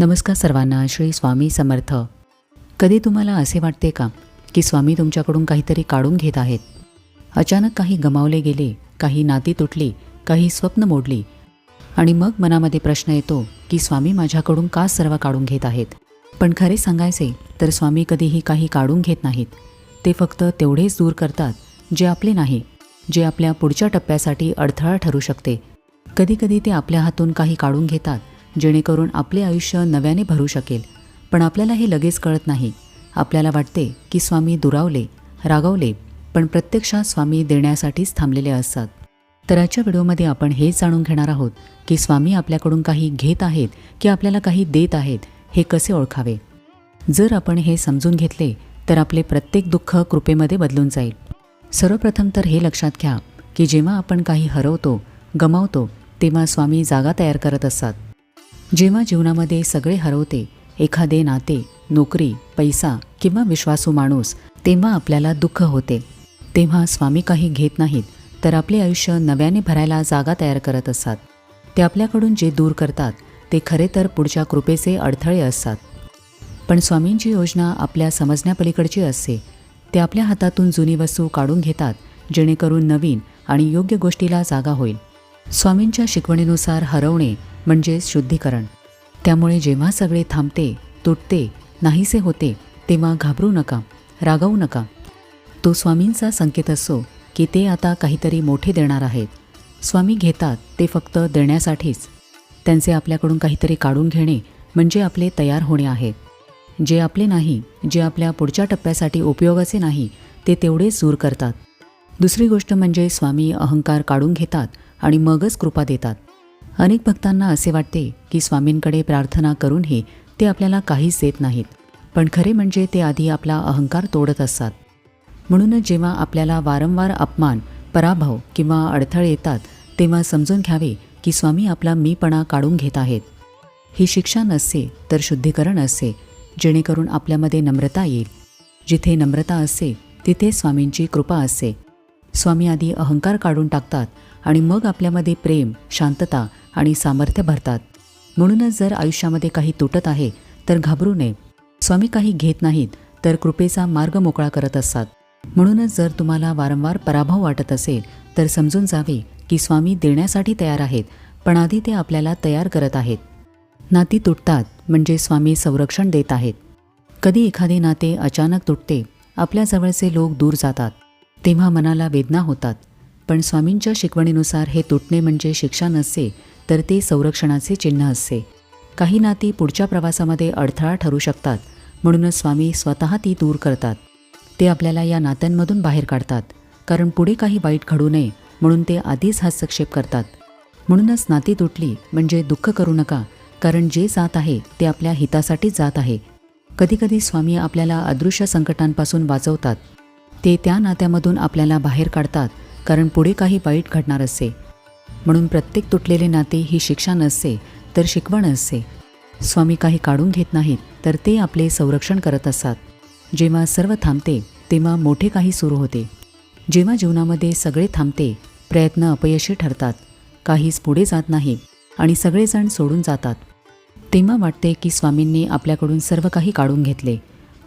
नमस्कार सर्वांना श्री स्वामी समर्थ. कधी तुम्हाला असे वाटते का की स्वामी तुमच्याकडून काहीतरी काढून घेत आहेत? अचानक काही गमावले गेले काही नाती तुटली काही स्वप्न मोडली आणि मग मनामध्ये प्रश्न येतो की स्वामी माझ्याकडून का सर्व काढून घेत आहेत? पण खरे सांगायचे तर स्वामी कधीही काही काढून घेत नाहीत. ते फक्त तेवढेच दूर करतात जे आपले नाही जे आपल्या पुढच्या टप्प्यासाठी अडथळा ठरू शकते. कधीकधी ते आपल्या हातून काही काढून घेतात जेणेकरून आपले आयुष्य नव्याने भरू शकेल. पण आपल्याला हे लगेच कळत नाही. आपल्याला वाटते की स्वामी दुरावले रागावले पण प्रत्यक्षात स्वामी देण्यासाठीच थांबलेले असतात. तर आजच्या व्हिडिओमध्ये आपण हेच जाणून घेणार आहोत की स्वामी आपल्याकडून काही घेत आहेत की आपल्याला काही देत आहेत हे कसे ओळखावे? जर आपण हे समजून घेतले तर आपले प्रत्येक दुःख कृपेमध्ये बदलून जाईल. सर्वप्रथम तर हे लक्षात घ्या की जेव्हा आपण काही हरवतो गमावतो तेव्हा स्वामी जागा तयार करत असतात. जेव्हा जीवनामध्ये सगळे हरवते एखादे नाते नोकरी पैसा किंवा विश्वासू माणूस तेव्हा आपल्याला दुःख होते. तेव्हा स्वामी काही घेत नाहीत तर आपले आयुष्य नव्याने भरायला जागा तयार करत असतात. ते आपल्याकडून जे दूर करतात ते खरे तर पुढच्या कृपेचे अडथळे असतात. पण स्वामींची योजना आपल्या समजण्यापलीकडची असते. ते आपल्या हातातून जुनी वस्तू काढून घेतात जेणेकरून नवीन आणि योग्य गोष्टीला जागा होईल. स्वामींच्या शिकवणीनुसार हरवणे म्हणजेच शुद्धीकरण. त्यामुळे जेव्हा सगळे थांबते तुटते नाहीसे होते तेव्हा घाबरू नका रागावू नका. तो स्वामींचा संकेत असो की ते आता काहीतरी मोठे देणार आहेत. स्वामी घेतात ते फक्त देण्यासाठीच. त्यांचे आपल्याकडून काहीतरी काढून घेणे म्हणजे आपले तयार होणे आहे. जे आपले नाही जे आपल्या पुढच्या टप्प्यासाठी उपयोगाचे नाही ते तेवढेच दूर करतात. दुसरी गोष्ट म्हणजे स्वामी अहंकार काढून घेतात आणि मगच कृपा देतात. अनेक भक्तांना असे वाटते की स्वामींकडे प्रार्थना करूनही ते आपल्याला काहीच देत नाहीत. पण खरे म्हणजे ते आधी आपला अहंकार तोडत असतात. म्हणूनच जेव्हा आपल्याला वारंवार अपमान पराभव किंवा अडथळे येतात तेव्हा समजून घ्यावे की स्वामी आपला मीपणा काढून घेत आहेत. ही शिक्षा नसते तर शुद्धीकरण असते जेणेकरून आपल्यामध्ये नम्रता येईल. जिथे नम्रता असते तिथे स्वामींची कृपा असते. स्वामी आधी अहंकार काढून टाकतात आणि मग आपल्यामध्ये प्रेम शांतता आणि सामर्थ्य भरतात. म्हणूनच जर आयुष्यामध्ये काही तुटत आहे तर घाबरू नये. स्वामी काही घेत नाहीत तर कृपेचा मार्ग मोकळा करत असतात. म्हणूनच जर तुम्हाला वारंवार पराभव वाटत असेल तर समजून जावे की स्वामी देण्यासाठी तयार आहेत पण आधी ते आपल्याला तयार करत आहेत. नाती तुटतात म्हणजे स्वामी संरक्षण देत आहेत. कधी एखादे नाते अचानक तुटते आपल्या जवळचे लोक दूर जातात. तेव्हा मनाला वेदना होतात. पण स्वामींच्या शिकवणीनुसार हे तुटणे म्हणजे शिक्षा नसते तर ते संरक्षणाचे चिन्ह असते. काही नाती पुढच्या प्रवासामध्ये अडथळा ठरू शकतात म्हणूनच स्वामी स्वतः ती दूर करतात. ते आपल्याला या नात्यांमधून बाहेर काढतात कारण पुढे काही वाईट घडू नये म्हणून ते आधीच हस्तक्षेप करतात. म्हणूनच नाती तुटली म्हणजे दुःख करू नका कारण जे जात आहे ते आपल्या हितासाठीच जात आहे. कधीकधी स्वामी आपल्याला अदृश्य संकटांपासून वाचवतात. ते त्या नात्यामधून आपल्याला बाहेर काढतात कारण पुढे काही वाईट घडणार असते. म्हणून प्रत्येक तुटलेले नाते ही शिक्षा नसते तर शिकवण असते. स्वामी काही काढून घेत नाहीत तर ते आपले संरक्षण करत असतात. जेव्हा सर्व थांबते तेव्हा मोठे काही सुरू होते. जेव्हा जीवनामध्ये सगळे थांबते प्रयत्न अपयशी ठरतात. काहीच पुढे जात नाही आणि सगळेजण सोडून जातात. तेव्हा वाटते की स्वामींनी आपल्याकडून सर्व काही काढून घेतले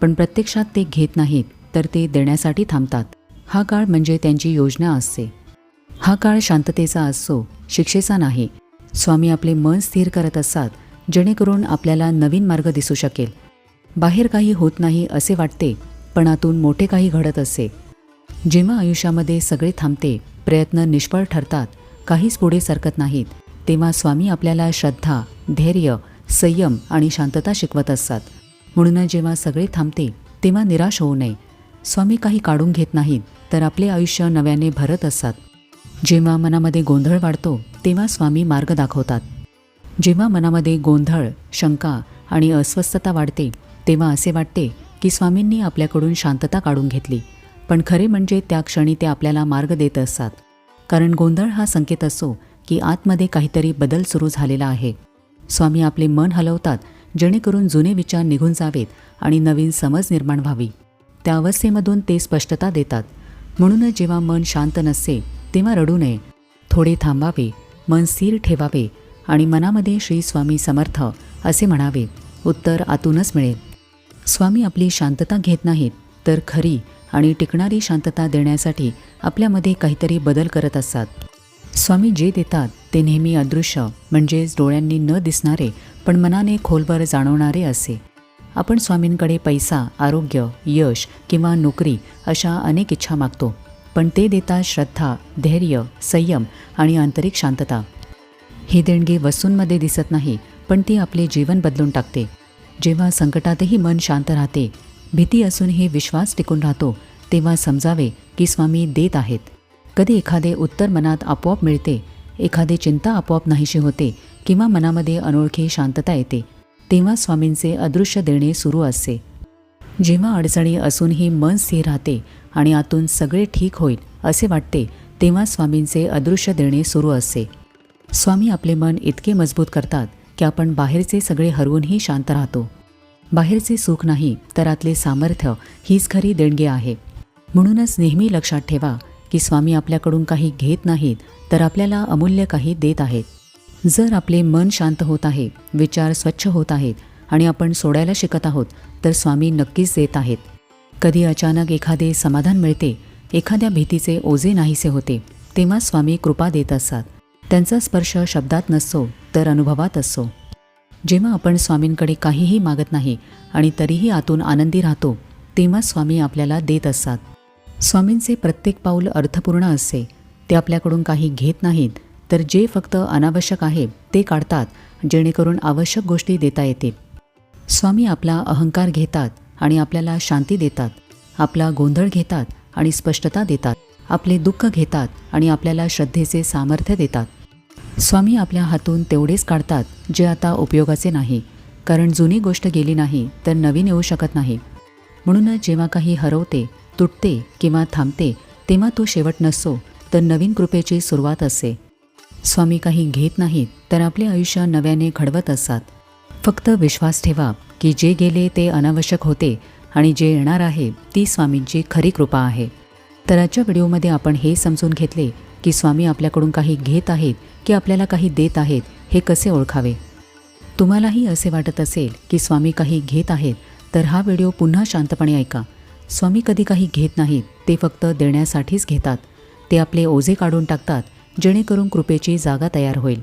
पण प्रत्यक्षात ते घेत नाहीत तर ते देण्यासाठी थांबतात. हा काळ म्हणजे त्यांची योजना असते. हा काळ शांततेचा असो शिक्षेचा नाही. स्वामी आपले मन स्थिर करत असतात जेणेकरून आपल्याला नवीन मार्ग दिसू शकेल. बाहेर काही होत नाही असे वाटते पण आतून मोठे काही घडत असे. जेव्हा आयुष्यामध्ये सगळे थांबते प्रयत्न निष्फळ ठरतात काहीच पुढे सरकत नाहीत तेव्हा स्वामी आपल्याला श्रद्धा धैर्य संयम आणि शांतता शिकवत असतात. म्हणून जेव्हा सगळे थांबते तेव्हा निराश होऊ नये. स्वामी काही काढून घेत नाहीत तर आपले आयुष्य नव्याने भरत असतात. जेव्हा मनामध्ये गोंधळ वाढतो तेव्हा स्वामी मार्ग दाखवतात. जेव्हा मनामध्ये गोंधळ शंका आणि अस्वस्थता वाढते तेव्हा असे वाटते की स्वामींनी आपल्याकडून शांतता काढून घेतली. पण खरे म्हणजे त्या क्षणी ते आपल्याला मार्ग देत असतात. कारण गोंधळ हा संकेत असो की आतमध्ये काहीतरी बदल सुरू झालेला आहे. स्वामी आपले मन हलवतात जेणेकरून जुने विचार निघून जावेत आणि नवीन समज निर्माण व्हावी. त्या अवस्थेमधून ते स्पष्टता देतात. म्हणूनच जेव्हा मन शांत नसते तेव्हा रडू नये. थोडे थांबावे मन स्थिर ठेवावे आणि मनामध्ये श्री स्वामी समर्थ असे म्हणावे. उत्तर आतूनच मिळेल. स्वामी आपली शांतता घेत नाहीत तर खरी आणि टिकणारी शांतता देण्यासाठी आपल्यामध्ये काहीतरी बदल करत असतात. स्वामी जे देतात ते नेहमी अदृश्य म्हणजेच डोळ्यांनी न दिसणारे पण मनाने खोलवर जाणवणारे असे. आपण स्वामींकडे पैसा आरोग्य यश किंवा नोकरी अशा अनेक इच्छा मागतो. पण ते देतात श्रद्धा धैर्य संयम आणि आंतरिक शांतता. ही देणगी वस्तूंमध्ये दिसत नाही पण ती आपले जीवन बदलून टाकते. जेव्हा संकटातही मन शांत राहते भीती असूनही विश्वास टिकून राहतो तेव्हा समजावे की स्वामी देत आहेत. कधी एखादे उत्तर मनात आपोआप मिळते एखादी चिंता आपोआप नाहीशी होते किंवा मनामध्ये अनोळखी शांतता येते तेव्हा स्वामींचे अदृश्य देणे सुरू असते. जेव्हा अडचणी असूनही मन स्थिर राहते आणि आतून सगळे ठीक होईल असे वाटते तेव्हा स्वामींचे अदृश्य देणे सुरू असते. स्वामी आपले मन इतके मजबूत करतात की आपण बाहेरचे सगळे हरवूनही शांत राहतो. बाहेरचे सुख नाही तर आतले सामर्थ्य हीच खरी देणगी आहे. म्हणूनच नेहमी लक्षात ठेवा की स्वामी आपल्याकडून काही घेत नाहीत तर आपल्याला अमूल्य काही देत आहेत. जर आपले मन शांत होत आहे विचार स्वच्छ होत आहेत आणि आपण सोडायला शिकत आहोत तर स्वामी नक्कीच देत आहेत. कधी अचानक एखादे समाधान मिळते एखाद्या भीतीचे ओझे नाहीसे होते तेव्हा स्वामी कृपा देत असतात. त्यांचा स्पर्श शब्दात नसतो तर अनुभवात असतो. जेव्हा आपण स्वामींकडे काहीही मागत नाही आणि तरीही आतून आनंदी राहतो तेव्हा स्वामी आपल्याला देत असतात. स्वामींचे प्रत्येक पाऊल अर्थपूर्ण असते. ते आपल्याकडून काही घेत नाहीत तर जे फक्त अनावश्यक आहे ते काढतात जेणेकरून आवश्यक गोष्टी देता येतील. स्वामी आपला अहंकार घेतात आणि आपल्याला शांती देतात आपला गोंधळ घेतात आणि स्पष्टता देतात आपले दुःख घेतात आणि आपल्याला श्रद्धेचे सामर्थ्य देतात. स्वामी आपल्या हातून तेवढेच काढतात जे आता उपयोगाचे नाही. कारण जुनी गोष्ट गेली नाही तर नवीन येऊ शकत नाही. म्हणूनच जेव्हा काही हरवते तुटते किंवा थांबते तेव्हा तो शेवट नसतो तर नवीन कृपेची सुरुवात असते स्वामी काही घेत नाहीत तर आपले आयुष्य नव्याने घडवत असतात. फक्त विश्वास ठेवा की जे गेले ते अनावश्यक होते आणि जे येणार आहे ती स्वामींची खरी कृपा आहे. तर आजच्या व्हिडिओमध्ये आपण हे समजून घेतले की स्वामी आपल्याकडून काही घेत आहेत की आपल्याला काही देत आहेत हे कसे ओळखावे? तुम्हालाही असे वाटत असेल की स्वामी काही घेत आहेत तर हा व्हिडिओ पुन्हा शांतपणे ऐका. स्वामी कधी काही घेत नाहीत ते फक्त देण्यासाठीच घेतात. ते आपले ओझे काढून टाकतात जेणेकरून कृपेची जागा तयार होईल.